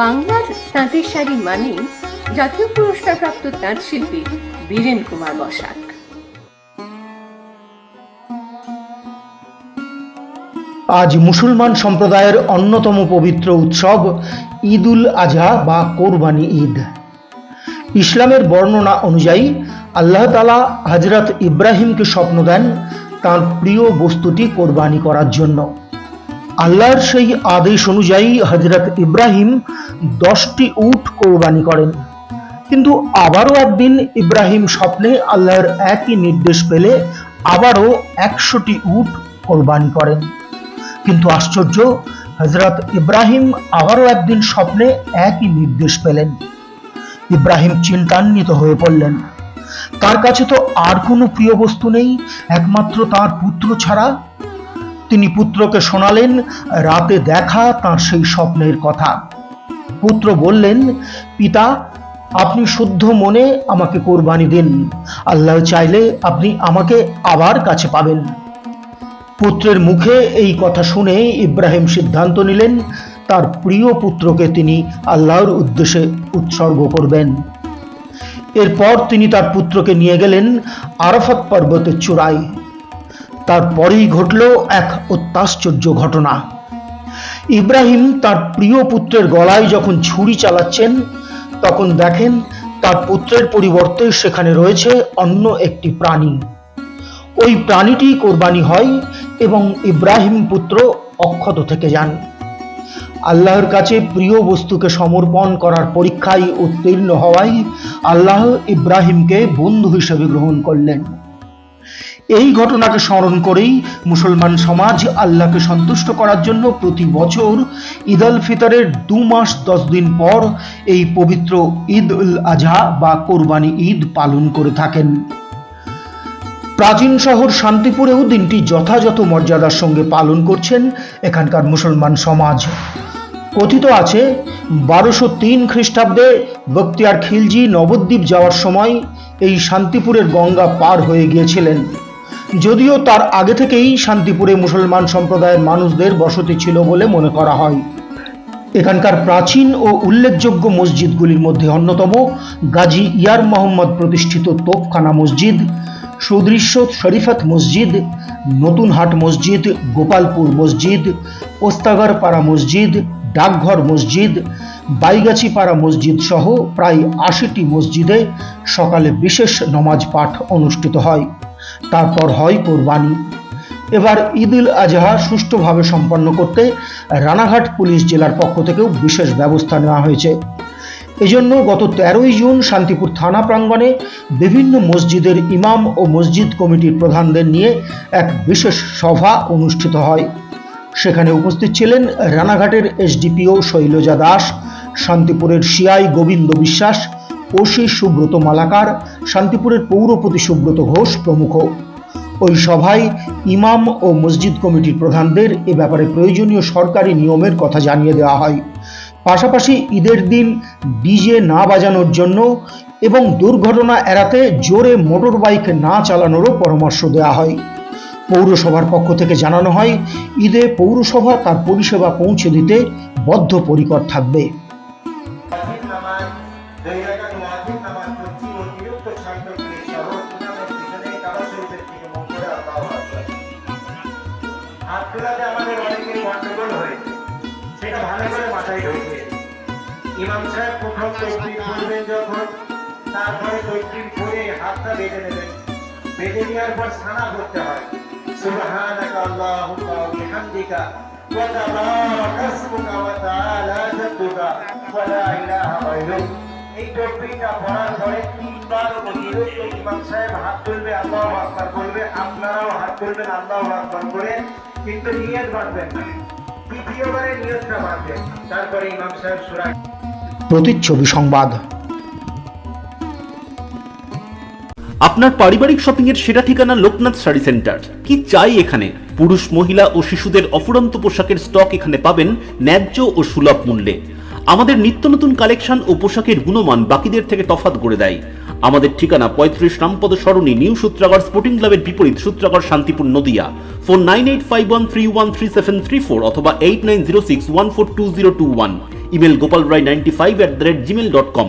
বাংলার তাঁতের শাড়ি মানেই জাতীয় পুরস্কারপ্রাপ্ত তাঁত শিল্পী বীরেন কুমার বসাক। আজ মুসলমান সম্প্রদায়ের অন্যতম পবিত্র উৎসব ঈদ উল আজহা বা কোরবানি ঈদ। ইসলামের বর্ণনা অনুযায়ী আল্লাহ তালা হজরত ইব্রাহিমকে স্বপ্ন দেন তার প্রিয় বস্তুটি কোরবানি করার জন্য। আল্লাহর সেই আদেশ অনুযায়ী হজরত ইব্রাহিম দশটি উট কোরবানি করেন। কিন্তু আবারও একদিন ইব্রাহিম স্বপ্নে আল্লাহর একই নির্দেশ পেলে আবারও একশোটি উট কোরবানি করেন। কিন্তু আশ্চর্য হজরত ইব্রাহিম আবারও একদিন স্বপ্নে একই নির্দেশ পেলেন। ইব্রাহিম চিন্তান্বিত হয়ে পড়লেন। তার কাছে তো আর কোনো প্রিয় বস্তু নেই, একমাত্র তার পুত্র ছাড়া তিনি পুত্রকে শোনালেন, রাতে দেখা তার সেই স্বপ্নের কথা। পুত্র বললেন, পিতা, আপনি শুদ্ধ মনে আমাকে কোরবানি দিন। আল্লাহ চাইলে আপনি আমাকে আবার কাছে পাবেন। পুত্রের মুখে এই কথা শুনে ইব্রাহিম সিদ্ধান্ত নিলেন, তার প্রিয় পুত্রকে তিনি আল্লাহর উদ্দেশ্যে উৎসর্গ করবেন। এরপর তিনি তার পুত্রকে নিয়ে গেলেন আরাফাত পর্বতের চূড়ায়। তারপরেই ঘটল এক অত্যাশ্চর্য ঘটনা। ইব্রাহিম তার প্রিয় পুত্রের গলায় যখন ছুরি চালাচ্ছেন, তখন দেখেন তার পুত্রের পরিবর্তে সেখানে রয়েছে অন্য একটি প্রাণী। ওই প্রাণীটি কোরবানি হয় এবং ইব্রাহিম পুত্র অক্ষত থেকে যান। আল্লাহর কাছে প্রিয় বস্তুকে সমর্পণ করার পরীক্ষায় উত্তীর্ণ হওয়ায় আল্লাহ ইব্রাহিমকে বন্ধু হিসেবে গ্রহণ করলেন। এই ঘটনাকে স্মরণ করেই মুসলমান সমাজ আল্লাহকে সন্তুষ্ট করার জন্য প্রতি বছর ঈদ আল ফিতরের দু মাস, দশ দিন পর এই পবিত্র ঈদ উল আজহা বা কোরবানি ঈদ পালন করে থাকেন। প্রাচীন শহর শান্তিপুরেও দিনটি যথাযথ মর্যাদার সঙ্গে পালন করছেন এখানকার মুসলমান সমাজ। কথিত আছে, বারোশো তিন খ্রিস্টাব্দে বক্তিয়ার খিলজি নবদ্বীপ যাওয়ার সময় এই শান্তিপুরের গঙ্গা পার হয়ে গিয়েছিলেন। যদিও তার আগে থেকেই শান্তিপুরে মুসলমান সম্প্রদায়ের মানুষদের বসতি ছিল বলে মনে করা হয়। এখানকার প্রাচীন ও উল্লেখযোগ্য মসজিদগুলির মধ্যে অন্যতম গাজী ইয়ার মোহাম্মদ প্রতিষ্ঠিত তোপখানা মসজিদ, সুদৃশ্য শরীফত মসজিদ, নতুনহাট মসজিদ, গোপালপুর মসজিদ ওস্তাগর পাড়া মসজিদ, ডাকঘর মসজিদ বাইগাছি পাড়া মসজিদ সহ প্রায় আশিটি মসজিদে সকালে বিশেষ নমাজ পাঠ অনুষ্ঠিত হয়। তারপর হয় কোরবানি। এবার ঈদ উল আজহা সুষ্ঠুভাবে সম্পন্ন করতে রানাঘাট পুলিশ জেলার পক্ষ থেকেও বিশেষ ব্যবস্থা নেওয়া হয়েছে। এজন্য গত তেরোই জুন শান্তিপুর থানা প্রাঙ্গণে বিভিন্ন মসজিদের ইমাম ও মসজিদ কমিটির প্রধানদের নিয়ে এক বিশেষ সভা অনুষ্ঠিত হয়। সেখানে উপস্থিত ছিলেন রানাঘাটের এসডিপিও শৈলজা দাস, শান্তিপুরের সিআই গোবিন্দ বিশ্বাস ওসি সুব্রত মালাকার, শান্তিপুরের পৌরপতি সুব্রত ঘোষ প্রমুখ। ওই সভায় ইমাম ও মসজিদ কমিটির প্রধানদের এ ব্যাপারে প্রয়োজনীয় সরকারি নিয়মের কথা জানিয়ে দেওয়া হয়। পাশাপাশি ঈদের দিন ডিজে না বাজানোর জন্য এবং দুর্ঘটনা এড়াতে জোরে মোটর বাইক না চালানোরও পরামর্শ দেওয়া হয়। পৌরসভার পক্ষ থেকে জানানো হয়, ঈদে পৌরসভা তার পরিষেবা পৌঁছে দিতে বদ্ধপরিকর থাকবে। তোলাতে আমাদের অনেকের গন্ডগোল হয়েছে সেটা ভালো করে মাথায় ঢুকবে ইমাম সাহেব প্রথম তকবির পড়বেন যখন তারপরে তকবির পড়ে হাতটা বেঁধে নেবেন বেঁধে নেওয়ার পর সানা করতে হয় সুবহানাকা আল্লাহুম্মা ওয়া বিহামদিকা ওয়া তাবারাকা ওয়া তাআলা জাদ্দুকা ওয়া লা ইলাহা গায়রুক এই পড়ার পরে তিনবার ইমাম সাহেব হাত তুলবে আল্লাহু আকবার বলবে আপনারাও হাত তুলবেন আল্লাহু আকবার করে কিন্তু নিয়ত বাঁধবেন না। দ্বিতীয়বারে নিয়তটা বাঁধবেন তারপরে ইমাম সাহেব সূরা প্রতিচ্ছবি সংবাদ। আপনার পারিবারিক শপিং এর সেরা ঠিকানা লোকনাথ শাড়ি সেন্টার। কি চাই এখানে? পুরুষ মহিলা ও শিশুদের অফুরন্ত পোশাকের স্টক এখানে পাবেন ন্যায্য ও সুলভ মূল্যে। আমাদের নিত্য নতুন কালেকশন ও পোশাকের গুণমান বাকিদের থেকে তফাত করে দেয়। আমাদের ঠিকানা পঁয়ত্রিশ রামপদ সরণি, নিউ সূত্রাগর স্পোর্টিং ক্লাবের বিপরীত Sutragarh Shantipur Nadia. Phone nine eight five one three one three seven three four অথবা eight nine zero six one four two zero two one. Email Gopal Roy ninety five at the rate gmail dot com.